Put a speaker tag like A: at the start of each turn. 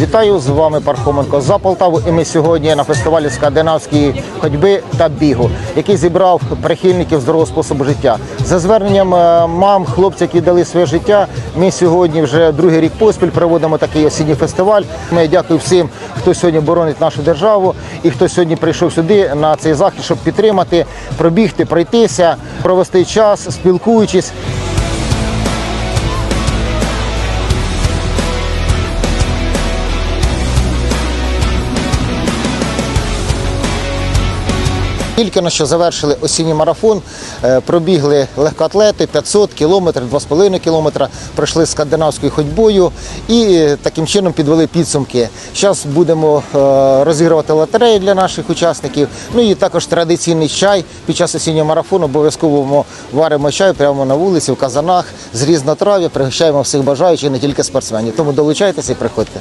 A: Вітаю з вами Пархоменко за Полтаву. І ми сьогодні на фестивалі скандинавської ходьби та бігу, який зібрав прихильників здорового способу життя. За зверненням е, мам, хлопців, які дали своє життя. Ми сьогодні вже другий рік поспіль проводимо такий осінній фестиваль. Ми дякую всім, хто сьогодні боронить нашу державу і хто сьогодні прийшов сюди на цей захід, щоб підтримати, пробігти, пройтися, провести час, спілкуючись. Тільки на що завершили осінній марафон, е, пробігли легкоатлети 500 кілометрів, 2,5 кілометра, пройшли скандинавською ходьбою і е, таким чином підвели підсумки. Зараз будемо е, розігрувати лотереї для наших учасників. Ну і також традиційний чай під час осіннього марафону. Обов'язково варимо чай прямо на вулиці, в казанах з різнотрав'я. Пригощаємо всіх бажаючих, не тільки спортсменів. Тому долучайтеся і приходьте.